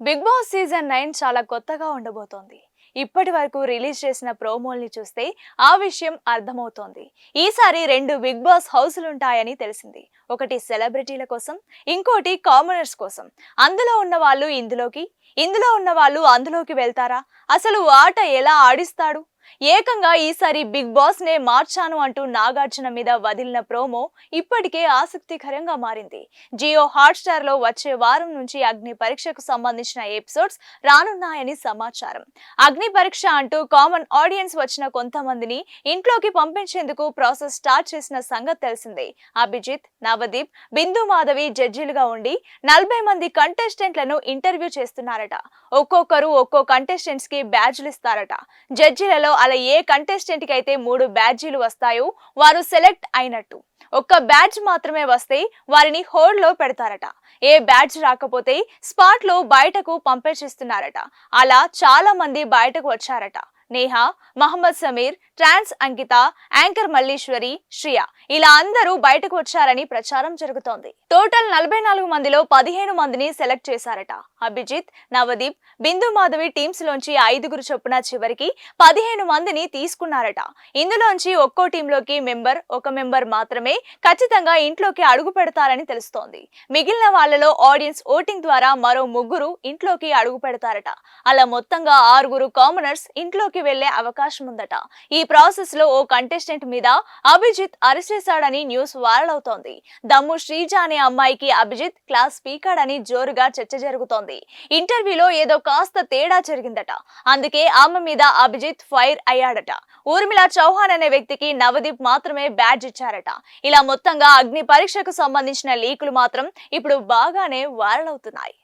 Big Boss season nine చాలా కొత్తగా ఉండబోతోంది. ఇప్పటి వరకు రిలీజ్ చేసిన ప్రోమోల్ని చూస్తే ఆ విషయం అర్థమవుతోంది. ఈసారి రెండు బిగ్ బాస్ హౌస్లు ఉంటాయని తెలిసింది. ఒకటి సెలబ్రిటీల కోసం ఇంకోటి కామనర్స్ కోసం. అందులో ఉన్న వాళ్ళు ఇందులోకి ఇందులో ఉన్న వాళ్ళు అందులోకి వెళ్తారా? అసలు ఆట ఎలా ఆడిస్తాడు? ఏకంగా ఈసారి బిగ్ బాస్ నే మార్చాను అంటూ నాగార్జున మీద వదిలిన ప్రోమో ఇప్పటికే ఆసక్తికరంగా మారింది. జియో హాట్స్టార్లో వచ్చే వారం నుంచి అగ్ని పరీక్షకు సంబంధించిన ఎపిసోడ్స్ రానున్నాయని సమాచారం. అగ్ని పరీక్ష అంటూ కామన్ ఆడియన్స్ వచ్చిన కొంతమందిని ఇంట్లోకి పంపించేందుకు ప్రాసెస్ స్టార్ట్ చేసిన సంగతి తెలిసిందే. అభిజిత్ నవదీప్ బిందు మాధవి జడ్జిలుగా ఉండి నలభై మంది కంటెస్టెంట్లను ఇంటర్వ్యూ చేస్తున్నారట. ఒక్కొక్కరు ఒక్కో కంటెస్టెంట్స్కి బ్యాడ్జ్లు ఇస్తారట. జడ్జిలలో అలా ఏ కంటెస్టెంట్కి అయితే మూడు బ్యాడ్జీలు వస్తాయో వారు సెలెక్ట్ అయినట్టు. ఒక్క బ్యాడ్జ్ మాత్రమే వస్తే వారిని హోల్డ్లో పెడతారట. ఏ బ్యాడ్జ్ రాకపోతే స్పాట్లో బయటకు పంపేసిస్తున్నారట అలా చాలా మంది బయటకు వచ్చారట. నేహా మహమ్మద్ సమీర్ ట్రాన్స్ అంకిత యాంకర్ మల్లీశ్వరి శ్రియ. ఇలా అందరూ బయటకు వచ్చారని ప్రచారం జరుగుతోంది. టోటల్ నలభై నాలుగు మందిలో పదిహేను మందిని సెలెక్ట్ చేశారట. అభిజిత్ నవదీప్ బిందు మాధవి టీమ్స్ లోంచి ఐదుగురు చొప్పున చివరికి పదిహేను మందిని తీసుకున్నారట. ఇందులోంచి ఒక్కో టీంలోకి మెంబర్ ఒక మెంబర్ మాత్రమే ఖచ్చితంగా ఇంట్లోకి అడుగు పెడతారని తెలుస్తోంది. మిగిలిన వాళ్ళలో ఆడియన్స్ ఓటింగ్ ద్వారా మరో ముగ్గురు ఇంట్లోకి అడుగు పెడతారట. అలా మొత్తంగా ఆరుగురు కామనర్స్ ఇంట్లోకి వెళ్ళే అవకాశం ఉందట. ఈ ప్రాసెస్లో ఓ కంటెస్టెంట్ మీద అభిజిత్ అరెస్ట్ చేశాడని న్యూస్ వైరల్ అవుతోంది. దమ్ము శ్రీజ అనే అమ్మాయికి అభిజిత్ క్లాస్ పీకాడని జోరుగా చర్చ జరుగుతోంది. ఇంటర్వ్యూలో ఏదో కాస్త తేడా జరిగిందట. అందుకే ఆమె మీద అభిజిత్ ఫైర్ అయ్యాడట. ఊర్మిళ చౌహాన్ అనే వ్యక్తికి నవదీప్ మాత్రమే బ్యాడ్జ్ ఇచ్చారట. ఇలా మొత్తంగా అగ్ని పరీక్షకు సంబంధించిన లీకులు మాత్రం ఇప్పుడు బాగానే వైరల్ అవుతున్నాయి.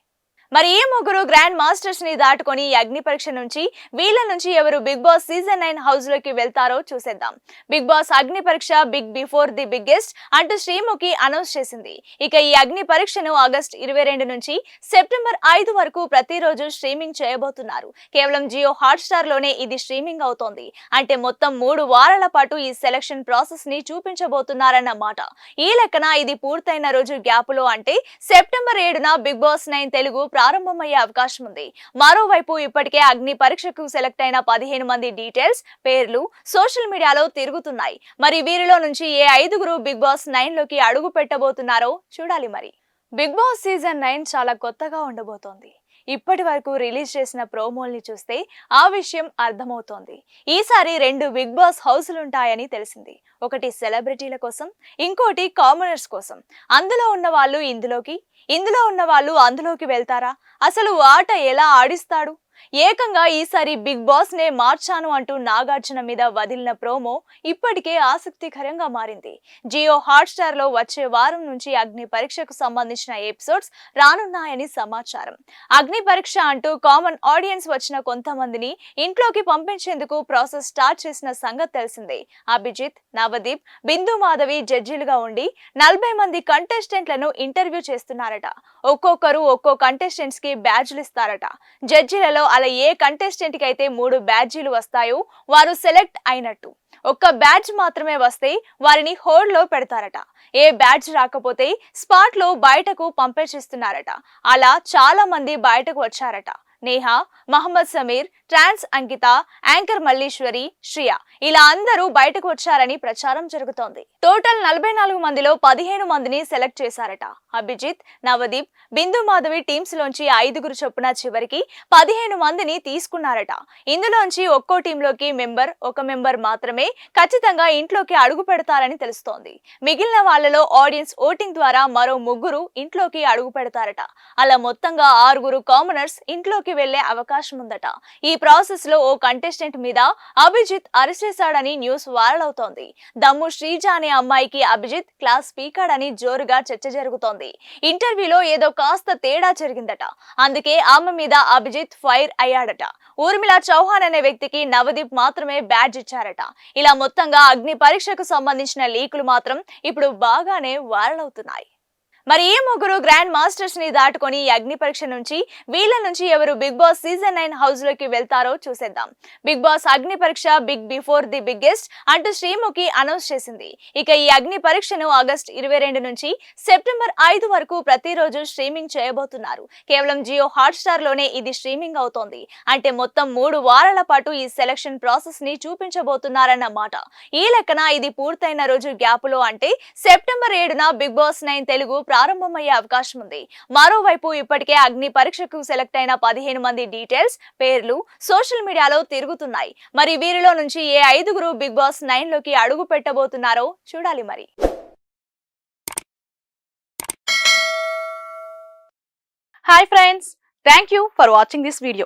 మరి ఈ ముగ్గురు గ్రాండ్ మాస్టర్స్ని దాటుకొని అగ్ని పరీక్ష నుంచి వీళ్ళ నుంచి ఎవరు బిగ్ బాస్ సీజన్ నైన్ హౌస్లోకి వెళ్తారో చూసేద్దాం. బిగ్ బాస్ అగ్ని పరీక్ష బిగ్ బిఫోర్ ది బిగ్గెస్ట్ అంటూ శ్రీముఖి అనౌన్స్ చేసింది. ఇక ఈ అగ్ని పరీక్షను ఆగస్ట్ ఇరవై రెండు నుంచి సెప్టెంబర్ ఐదు వరకు ప్రతిరోజు స్ట్రీమింగ్ చేయబోతున్నారు. కేవలం జియో హాట్ స్టార్లోనే ఇది స్ట్రీమింగ్ అవుతోంది. అంటే మొత్తం మూడు వారాల పాటు ఈ సెలక్షన్ ప్రాసెస్ని చూపించబోతున్నారన్నమాట ఈ లెక్కన ఇది పూర్తయిన రోజు గ్యాప్లో అంటే సెప్టెంబర్ ఏడున బిగ్ బాస్ నైన్ తెలుగు ప్రారంభమయ్యే అవకాశం ఉంది. మరోవైపు ఇప్పటికే అగ్ని పరీక్షకు సెలెక్ట్ అయిన పదిహేను మంది డీటెయిల్స్ పేర్లు సోషల్ మీడియాలో తిరుగుతున్నాయి. మరి వీరిలో నుంచి ఏ ఐదుగురు బిగ్ బాస్ నైన్లోకి అడుగు పెట్టబోతున్నారో చూడాలి మరి. బిగ్ బాస్ సీజన్ నైన్ చాలా కొత్తగా ఉండబోతోంది. ఇప్పటి వరకు రిలీజ్ చేసిన ప్రోమోల్ని చూస్తే ఆ విషయం అర్థమవుతోంది. ఈసారి రెండు బిగ్ బాస్ హౌస్లు ఉంటాయని తెలిసింది. ఒకటి సెలబ్రిటీల కోసం ఇంకోటి కామనర్స్ కోసం. అందులో ఉన్న వాళ్ళు ఇందులోకి ఇందులో ఉన్న వాళ్ళు అందులోకి వెళ్తారా? అసలు ఆట ఎలా ఆడిస్తాడు? ఏకంగా ఈసారి బిగ్ బాస్ నే మార్చాను అంటూ నాగార్జున మీద వదిలిన ప్రోమో ఇప్పటికే ఆసక్తికరంగా మారింది. జియో హాట్స్టార్లో వచ్చే వారం నుంచి అగ్ని పరీక్షకు సంబంధించిన ఎపిసోడ్స్ రానున్నాయని సమాచారం. అగ్ని పరీక్ష అంటూ కామన్ ఆడియన్స్ వచ్చిన కొంతమందిని ఇంట్లోకి పంపించేందుకు ప్రాసెస్ స్టార్ట్ చేసిన సంగతి తెలిసిందే. అభిజిత్ నవదీప్ బిందు మాధవి జడ్జీలుగా ఉండి నలభై మంది కంటెస్టెంట్లను ఇంటర్వ్యూ చేస్తున్నారట. ఒక్కొక్కరు ఒక్కో కంటెస్టెంట్స్కి బ్యాడ్జ్లు ఇస్తారట. జడ్జీలలో అలా ఏ కంటెస్టెంట్కి అయితే మూడు బ్యాడ్జీలు వస్తాయో వారు సెలెక్ట్ అయినట్టు. ఒక్క బ్యాడ్జ్ మాత్రమే వస్తే వారిని హోల్డ్లో పెడతారట. ఏ బ్యాడ్జ్ రాకపోతే స్పాట్లో బయటకు పంపేసిస్తున్నారట అలా చాలా మంది బయటకు వచ్చారట. నేహా మహమ్మద్ సమీర్ ట్రాన్స్ అంకిత యాంకర్ మల్లీశ్వరి శ్రియ. ఇలా అందరూ బయటకు వచ్చారని ప్రచారం జరుగుతోంది. టోటల్ నలభై నాలుగు మందిలో పదిహేను మందిని సెలెక్ట్ చేశారట. అభిజిత్ నవదీప్ బిందు మాధవి టీమ్స్ లోంచి ఐదుగురు చొప్పున చివరికి పదిహేను మందిని తీసుకున్నారట. ఇందులోంచి ఒక్కో టీంలోకి మెంబర్ ఒక మెంబర్ మాత్రమే ఖచ్చితంగా ఇంట్లోకి అడుగు పెడతారని తెలుస్తోంది. మిగిలిన వాళ్ళలో ఆడియన్స్ ఓటింగ్ ద్వారా మరో ముగ్గురు ఇంట్లోకి అడుగు పెడతారట. అలా మొత్తంగా ఆరుగురు కామనర్స్ ఇంట్లోకి వెళ్ళే అవకాశం ఉందట. ఈ ప్రాసెస్లో ఓ కంటెస్టెంట్ మీద అభిజిత్ అరెస్ట్ చేశాడని న్యూస్ వైరల్ అవుతోంది. దమ్ము శ్రీజ అనే అమ్మాయికి అభిజిత్ క్లాస్ స్పీకర్ అని జోరుగా చర్చ జరుగుతోంది. ఇంటర్వ్యూలో ఏదో కాస్త తేడా జరిగిందట. అందుకే ఆమె మీద అభిజిత్ ఫైర్ అయ్యాడట. ఊర్మిళ చౌహాన్ అనే వ్యక్తికి నవదీప్ మాత్రమే బ్యాడ్జ్ ఇచ్చారట. ఇలా మొత్తంగా అగ్ని పరీక్షకు సంబంధించిన లీకులు మాత్రం ఇప్పుడు బాగానే వైరల్ అవుతున్నాయి. మరి ఈ ముగ్గురు గ్రాండ్ మాస్టర్స్ని దాటుకొని అగ్ని పరీక్ష నుంచి వీళ్ళ నుంచి ఎవరు బిగ్ బాస్ సీజన్ నైన్ హౌస్లోకి వెళ్తారో చూసేద్దాం. బిగ్ బాస్ అగ్ని పరీక్ష బిగ్ బిఫోర్ ది బిగ్గెస్ట్ అంటూ శ్రీముఖి అనౌన్స్ చేసింది. ఇక ఈ అగ్ని పరీక్షను ఆగస్ట్ ఇరవై రెండు నుంచి సెప్టెంబర్ ఐదు వరకు ప్రతిరోజు స్ట్రీమింగ్ చేయబోతున్నారు. కేవలం జియో హాట్ స్టార్లోనే ఇది స్ట్రీమింగ్ అవుతోంది. అంటే మొత్తం మూడు వారాల పాటు ఈ సెలక్షన్ ప్రాసెస్ని చూపించబోతున్నారన్నమాట ఈ లెక్కన ఇది పూర్తయిన రోజు గ్యాప్లో అంటే సెప్టెంబర్ ఏడున బిగ్ బాస్ నైన్ తెలుగు ప్రారంభమయ్యే అవకాశం ఉంది. మరోవైపు ఇప్పటికే అగ్ని పరీక్షకు సెలెక్ట్ అయిన పదిహేను మంది డీటెయిల్స్ పేర్లు సోషల్ మీడియాలో తిరుగుతున్నాయి. మరి వీరిలో నుంచి ఏ ఐదుగురు బిగ్ బాస్ నైన్లోకి అడుగు పెట్టబోతున్నారో చూడాలి మరి. Hi friends thank you for watching this video